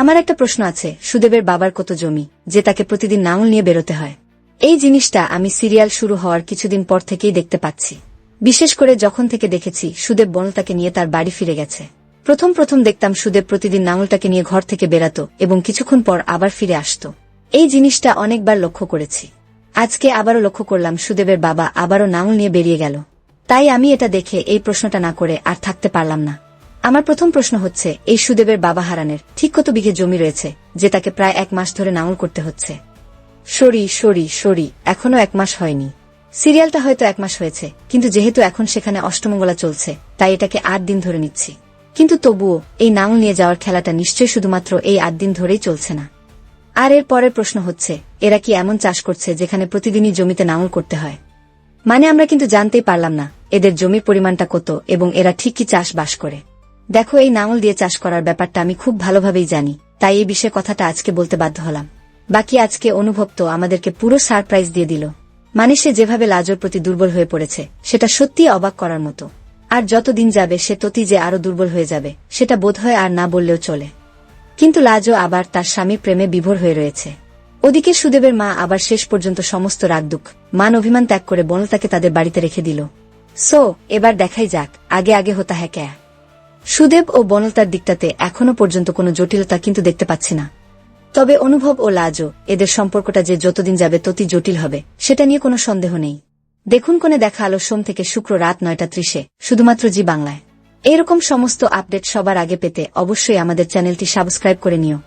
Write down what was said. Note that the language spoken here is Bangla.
আমার একটা প্রশ্ন আছে, সুদেবের বাবার কত জমি, যে তাকে প্রতিদিন নাঙল নিয়ে বেরোতে হয়। এই জিনিসটা আমি সিরিয়াল শুরু হওয়ার কিছুদিন পর থেকেই দেখতে পাচ্ছি। বিশেষ করে যখন থেকে দেখেছি, সুদেব বনলতাকে নিয়ে তার বাড়ি ফিরে গেছে। প্রথম প্রথম দেখতাম সুদেব প্রতিদিন নাঙলটাকে নিয়ে ঘর থেকে বেরাত এবং কিছুক্ষণ পর আবার ফিরে আসত। এই জিনিসটা অনেকবার লক্ষ্য করেছি। আজকে আবারও লক্ষ্য করলাম সুদেবের বাবা আবারও নাঙল নিয়ে বেরিয়ে গেল। তাই আমি এটা দেখে এই প্রশ্নটা না করে আর থাকতে পারলাম না। আমার প্রথম প্রশ্ন হচ্ছে, এই সুদেবের বাবা হারানের ঠিক কত বিঘে জমি রয়েছে, যে তাকে প্রায় এক মাস ধরে নাঙল করতে হচ্ছে? সরি সরি সরি, এখনও এক মাস হয়নি। সিরিয়ালটা হয়তো এক মাস হয়েছে, কিন্তু যেহেতু এখন সেখানে অষ্টমঙ্গলা চলছে, তাই এটাকে আট দিন ধরে নিচ্ছি। কিন্তু তবুও, এই নাঙল নিয়ে যাওয়ার খেলাটা নিশ্চয়ই শুধুমাত্র এই আট দিন ধরেই চলছে না। আর এর পরের প্রশ্ন হচ্ছে, এরা কি এমন চাষ করছে যেখানে প্রতিদিনই জমিতে নাঙল করতে হয়? মানে আমরা কিন্তু জানতেই পারলাম না, এদের জমির পরিমাণটা কত এবং এরা ঠিক কি চাষবাস করে। দেখো, এই নাঙল দিয়ে চাষ করার ব্যাপারটা আমি খুব ভালোভাবেই জানি, তাই এই বিষয়ে কথাটা আজকে বলতে বাধ্য হলাম। বাকি আজকে অনুভব তো আমাদেরকে পুরো সারপ্রাইজ দিয়ে দিল। মানে সে যেভাবে লাজোর প্রতি দুর্বল হয়ে পড়েছে, সেটা সত্যি অবাক করার মতো। আর যতদিন যাবে, সে ততি যে আরও দুর্বল হয়ে যাবে, সেটা বোধ হয় আর না বললেও চলে। কিন্তু লাজও আবার তার স্বামী প্রেমে বিভোর হয়ে রয়েছে। ওদিকে সুদেবের মা আবার শেষ পর্যন্ত সমস্ত রাগদুঃখ মান অভিমান ত্যাগ করে বনলতাকে তাদের বাড়িতে রেখে দিল। সো, এবার দেখাই যাক, আগে আগে হতা হ্যাঁ ক্যা। সুদেব ও বনলতার দিকটাতে এখনও পর্যন্ত কোনো জটিলতা কিন্তু দেখতে পাচ্ছি না। তবে অনুভব ও লাজও, এদের সম্পর্কটা যে যতদিন যাবে ততই জটিল হবে, সেটা নিয়ে কোনো সন্দেহ নেই। দেখুন কোনে দেখা আলো সোম থেকে শুক্র রাত নয়টা ত্রিশে, শুধুমাত্র জি বাংলায়। এরকম সমস্ত আপডেট সবার আগে পেতে অবশ্যই আমাদের চ্যানেলটি সাবস্ক্রাইব করে নিও।